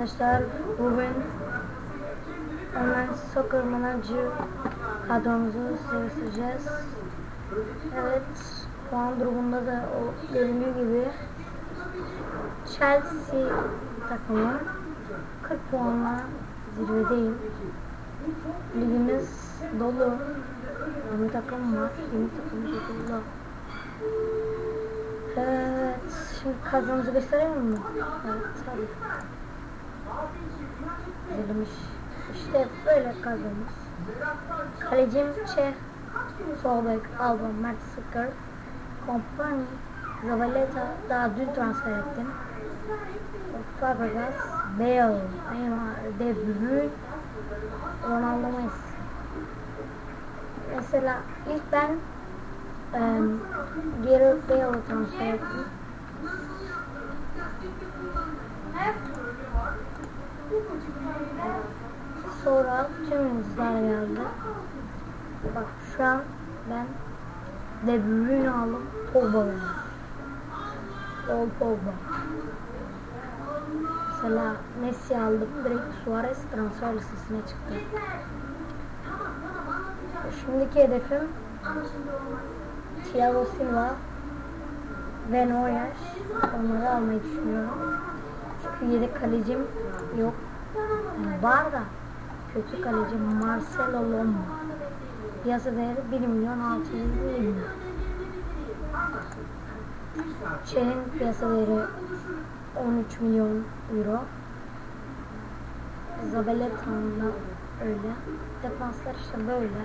Arkadaşlar bugün online soccer manager kadromuzu seyredeceğiz. Evet puan durumunda da o göründüğü gibi Chelsea takımı 40 puanla zirvedeyim. Ligimiz dolu. 20 takım var. 20 takım dolu. Evet, şimdi kadromuzu gösterelim mi? Evet, tabii. Yazılmış. İşte böyle kadromuz. Kalecim Çeh, sol bek Alba, Mert Sıkır, Kompany, Zavaleta daha dün transfer ettim. Fabregas, Bale, Neymar, De Bruyne, Ronaldo Messi. Mesela ilk ben um, Gareth Bale'ı transfer ettim. Sonra tüm yıldızlar geldi. Bak şu an ben De Bruyne aldım. Pogba verdim. Paul Pogba. Mesela Messi aldım. Direkt Suarez transfer listesine çıktı. Şimdiki hedefim Thiago Silva ve Neuer. Onları almayı düşünüyorum. Çünkü yedek kalecim yok. Yani var da kötü kaleci Marcelo Lomba. Piyasa değeri 1 milyon 600 bin. Şehrin piyasa değeri 13 milyon euro. Zabeleta'nın da öyle. Defanslar işte böyle.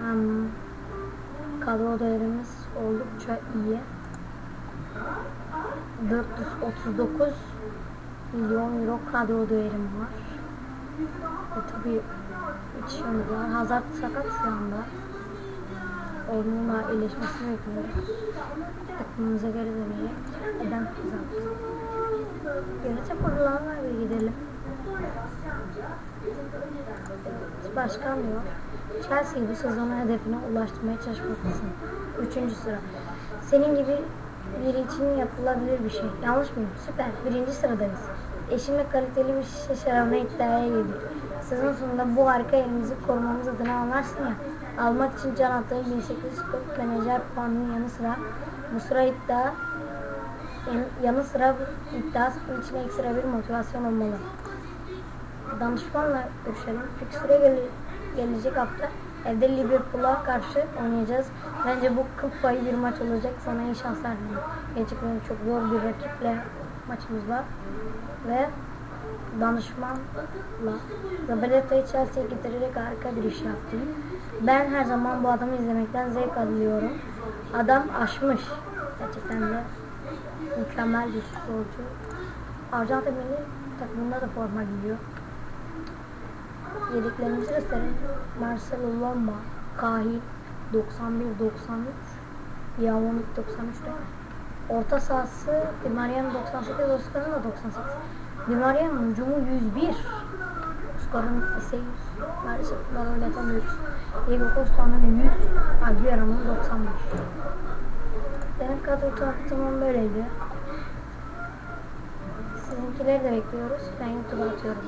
Um, kadro değerimiz oldukça iyi. 439 milyon euro kadro değerim var. E tabi yetişiyoruz var. Hazard sakat şu anda. Onunla iyileşmesini bekliyoruz. Takımımıza geri dönecek. Eden Hazard. Yönetim kuruluna bir gidelim. Evet, Başkan diyor. Chelsea bu sezonu hedefine ulaştırmaya çalışmalısın. Üçüncü sıra. Senin gibi biri için yapılabilir bir şey. Yanlış mıyım? Süper. Birinci sıradayız. Eşimle kaliteli bir şişe şarabına iddiaya girdik. Sezon sonunda bu harika elimizi korumamız adına anlarsın ya. Almak için can attığım 1840 menajer puanının yanı sıra bu sıra iddia yan- yanı sıra bu iddia bunun için ekstra bir motivasyon olmalı. Danışmanla görüşelim. Fikstüre gele- gelecek hafta evde Liverpool'a karşı oynayacağız. Bence bu kıl payı bir maç olacak. Sana iyi şanslar dilerim. Gerçekten çok zor bir rakiple maçımız var. Ve danışmanla Zabaleta'yı Chelsea'ye getirerek harika bir iş yaptım. Ben her zaman bu adamı izlemekten zevk alıyorum. Adam aşmış. Gerçekten de mükemmel bir sporcu. Arjantin milli takımında da forma giyiyor. Yediklerimizi gösterelim. Marcelo Lomba, Kahil 91-93, Yavonuk 93'te. Orta sahası Di Maria'nın 98, Oscar'ın da 98. Di Maria'nın hücumu 101. Oscar'ın ise 100. Maalesef bunları oynatamıyoruz. Diego Costa'nın 100, Aguero'nun 95. Benim kadro tanıtımım böyleydi. Sizinkileri de bekliyoruz. Ben YouTube'a atıyorum.